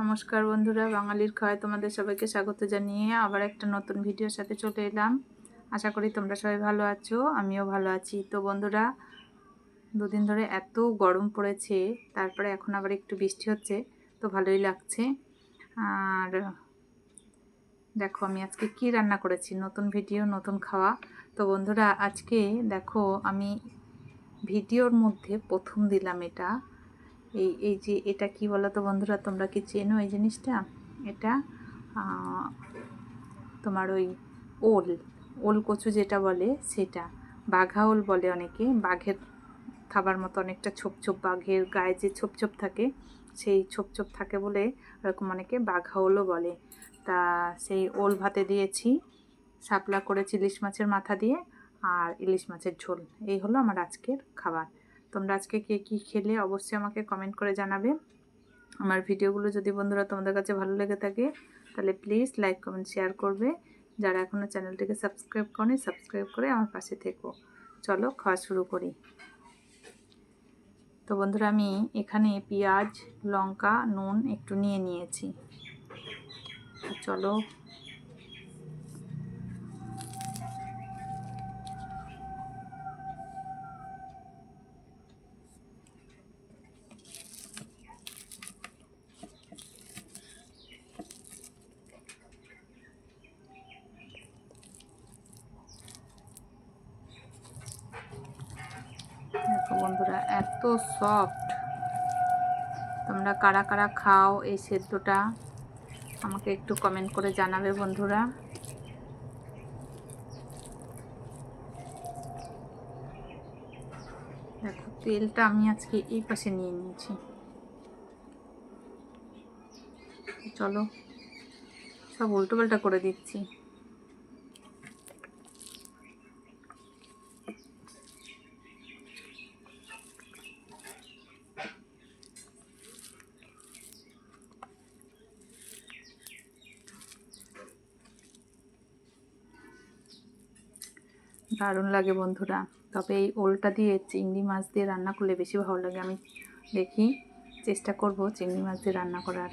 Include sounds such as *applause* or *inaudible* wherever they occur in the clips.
নমস্কার বন্ধুরা, বাঙালির খাওয়ায় তোমাদের সবাইকে স্বাগত জানিয়ে আবার একটা নতুন ভিডিওর সাথে চলে এলাম। আশা করি তোমরা সবাই ভালো আছো, আমিও ভালো আছি। তো বন্ধুরা, দুদিন ধরে এত গরম পড়েছে, তারপরে এখন আবার একটু বৃষ্টি হচ্ছে, তো ভালোই লাগছে। আর দেখো, আমি আজকে কি রান্না করেছি? নতুন ভিডিও, নতুন খাওয়া। তো বন্ধুরা, আজকে দেখো, আমি ভিডিওর মধ্যে প্রথম দিলাম এটা। এই এই যে এটা কি বলো তো বন্ধুরা, তোমরা কি চেনো এই জিনিসটা? এটা তোমার ওই ওল ওল কচু যেটা বলে সেটা। বাঘা ওল বলে অনেকে বাঘের খাবার মতো অনেকটা ছোপ ছোপ, বাঘের গায়ে যে ছোপ ছোপ থাকে, সেই ছোপ ছোপ থাকে বলে ওরকম অনেকে বাঘা ওলও বলে। তা সেই ওল ভাতে দিয়েছি, শাপলা করেছি ইলিশ মাছের মাথা দিয়ে আর ইলিশ মাছের ঝোল। এই হলো আমার আজকের খাবার। তোমরা আজকে কে কী খেলে অবশ্যই আমাকে কমেন্ট করে জানাবে। আমার ভিডিওগুলো যদি বন্ধুরা তোমাদের কাছে ভালো লেগে থাকে, তাহলে প্লিজ লাইক কমেন্ট শেয়ার করবে। যারা এখনও চ্যানেলটিকে সাবস্ক্রাইব করেনি সাবস্ক্রাইব করে আমার পাশে থেকো। চলো খাওয়া শুরু করি। তো বন্ধুরা, আমি এখানে পেঁয়াজ, লঙ্কা, নুন একটু নিয়ে নিয়েছি। চলো বন্ধুরা, এত সফট তোমরা কারা কারা খাও এই সেদ্ধটা আমাকে একটু কমেন্ট করে জানাবে বন্ধুরা। দেখো, তেলটা আমি আজকে এই পাশে নিয়ে নিয়েছি। চলো, সব উল্টো পাল্টা করে দিচ্ছি। দারুণ লাগে বন্ধুরা। তবে এই ওলটা দিয়ে চিংড়ি মাছ দিয়ে রান্না করলে বেশি ভালো লাগে। আমি দেখি, চেষ্টা করব চিংড়ি মাছ দিয়ে রান্না করার।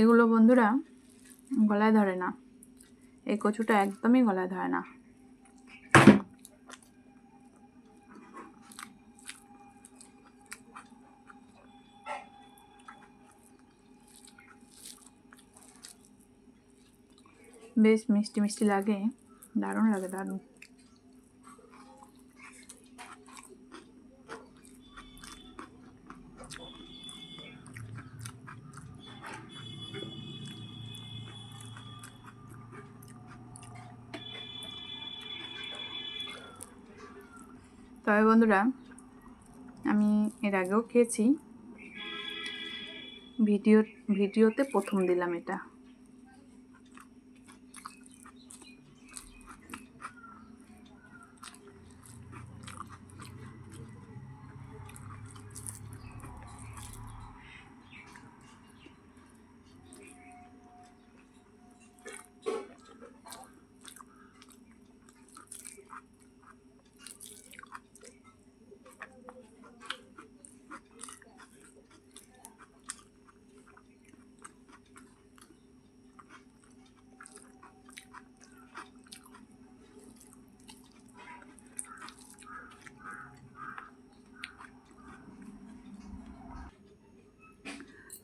এগুলো বন্ধুরা গলায় ধরে না। এই কচুটা একদমই গলায় ধরে না। বেশ মিষ্টি মিষ্টি লাগে। দারুণ লাগে, দারুণ। তবে বন্ধুরা, আমি এর আগেও খেয়েছি। ভিডিও, ভিডিওতে প্রথম দিলাম এটা।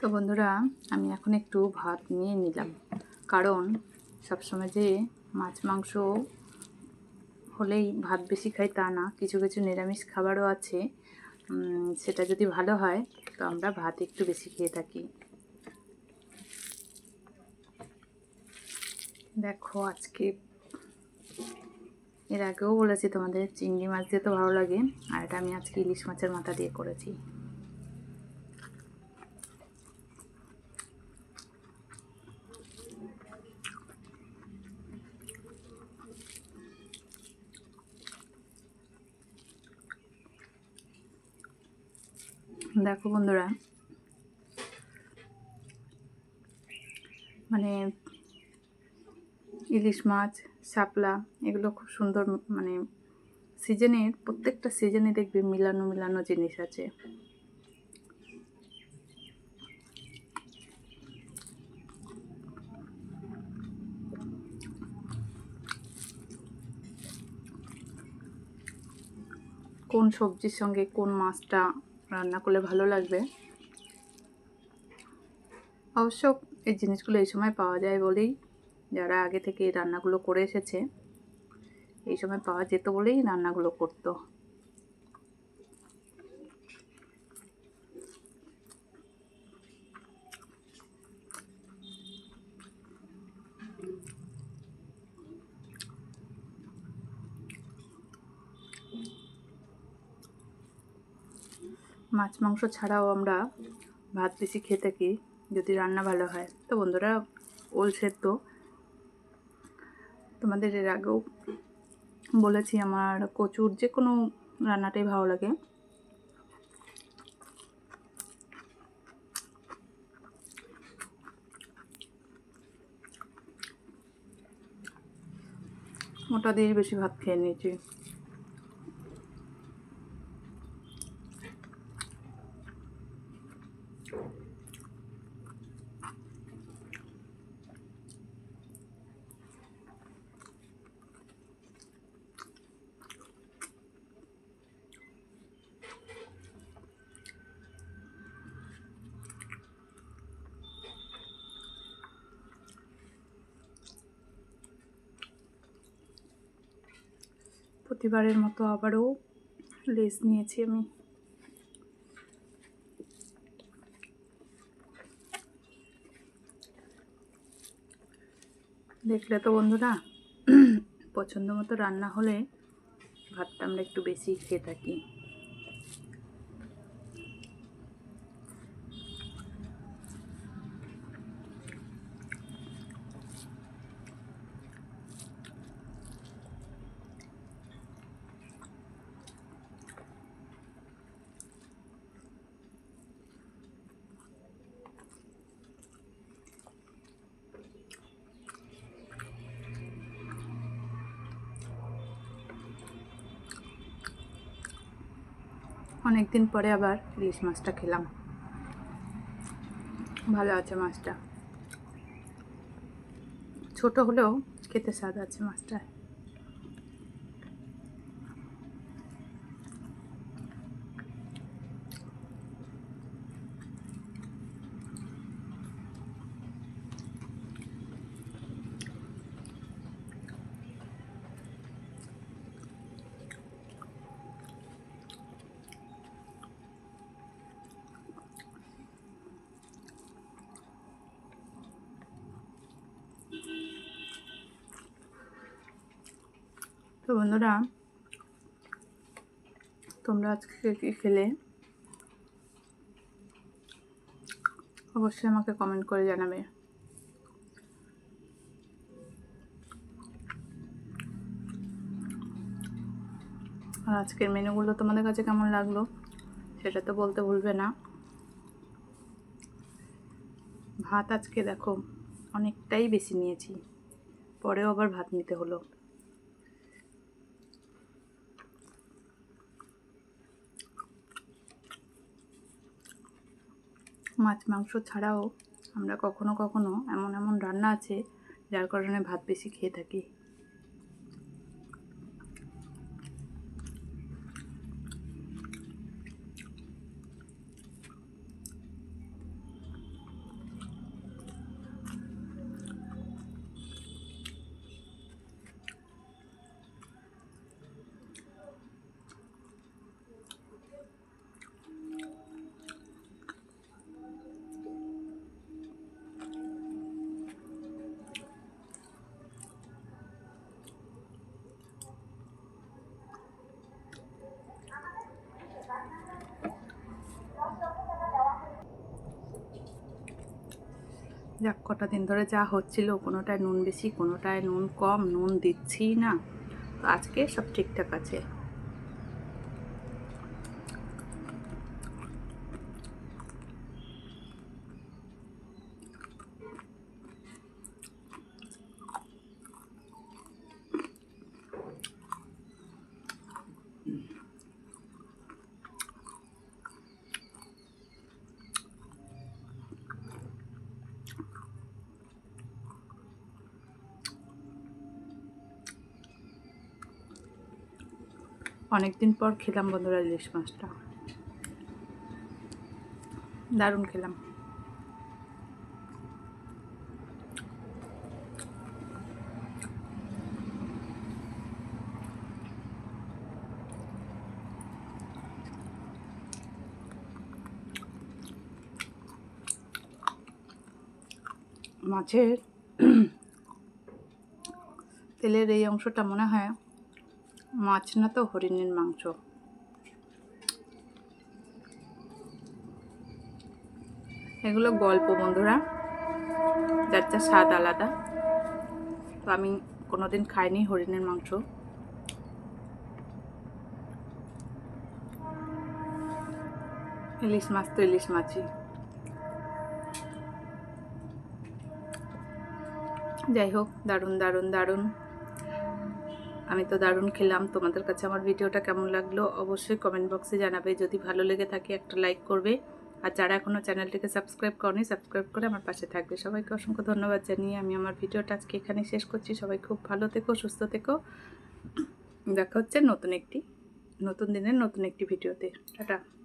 তো বন্ধুরা, আমি এখন একটু ভাত নিয়ে নিলাম। কারণ সবসময় যে মাছ, মাংস হলেই ভাত বেশি খাই তা না, কিছু কিছু নিরামিষ খাবারও আছে। সেটা যদি ভালো হয়, তো আমরা ভাত একটু বেশি খেয়ে থাকি। দেখো, আজকে এর আগেও বলেছি তোমাদের, চিংড়ি মাছ দিয়ে তো ভালো লাগে, আর এটা আমি আজকে ইলিশ মাছের মাথা দিয়ে করেছি। দেখো বন্ধুরা। মানে ইলিশ মাছ, শাপলা, এগুলো খুব সুন্দর মানে সিজনের প্রত্যেকটা সিজনে দেখবে মিলানো মিলানো জিনিস আছে। কোন সবজির সঙ্গে কোন মাছটা রান্না করলে ভালো লাগবে। অবশ্য এই জিনিসগুলো এই সময় পাওয়া যায় বলেই যারা আগে থেকে এই রান্নাগুলো করে এসেছে, এই সময় পাওয়া যেত বলেই রান্নাগুলো করতো। মাছ, মাংস ছাড়াও আমরা ভাত বেশি খেয়ে থাকি, যদি রান্না ভালো হয়। তো বন্ধুরা, ওল সেদ্ধ। তোমাদের এর আগেও বলেছি, আমার কচুর যে কোনো রান্নাটাই ভালো লাগে। ওটা দিয়ে বেশি ভাত খেয়ে নিয়েছি। প্রতিবারের মতো আবারও লেস নিয়েছি আমি। দেখলে তো বন্ধুরা, পছন্দ মতো রান্না হলে ভাতটা আমরা একটু বেশি খেয়ে থাকি। অনেক দিন পরে আবার ইলিশ মাছটা খেলাম। ভালো আছে মাছটা। ছোট হলেও খেতে স্বাদ আছে মাছটা তো বন্ধুরা, তোমরা আজকে কী খেলে? অবশ্যই আমাকে কমেন্ট করে জানাবে। আর আজকের মেনুগুলো তোমাদের কাছে কেমন লাগল, সেটা তো বলতে ভুলবে না। ভাত আজকে দেখো, অনেকটাই বেশি নিয়েছি, পরেও আবার ভাত নিতে হলো। মাছ, মাংস ছাড়াও আমরা কখনো কখনো এমন এমন রান্না আছে যার কারণে ভাত বেশি খেয়ে থাকি। যাক, কটা দিন ধরে যা হচ্ছিল, কোনোটায় নুন বেশি, কোনোটায় নুন কম, নুন দিচ্ছি না। তো আজকে সব ঠিকঠাক আছে। অনেকদিন পর খেলাম বন্ধুরা ইলিশ মাছটা। দারুণ খেলাম। মাছের *clears throat* তেলের এই অংশটা মনে হয় মাছ না তো হরিণের মাংস? এগুলো গল্প বন্ধুরা, যার যার স্বাদ আলাদা। তো আমি কোনোদিন খাইনি হরিণের মাংস। ইলিশ মাছ তো ইলিশ মাছই। যাই হোক, দারুণ দারুণ দারুণ। আমি তো দারুণ খেলাম। তোমাদের কাছে আমার ভিডিওটা কেমন লাগল অবশ্যই কমেন্ট বক্সে জানাবে। যদি ভালো লেগে থাকে একটা লাইক করবে। আর যারা এখনও চ্যানেলটিকে সাবস্ক্রাইব করনি সাবস্ক্রাইব করে আমার পাশে থাকবে। সবাইকে অসংখ্য ধন্যবাদ জানিয়ে আমি আমার ভিডিওটা আজকে এখানে শেষ করছি। সবাই খুব ভালো থেকো, সুস্থ থেকো। দেখা হচ্ছে নতুন একটি, নতুন দিনের নতুন একটি ভিডিওতে। টাটা।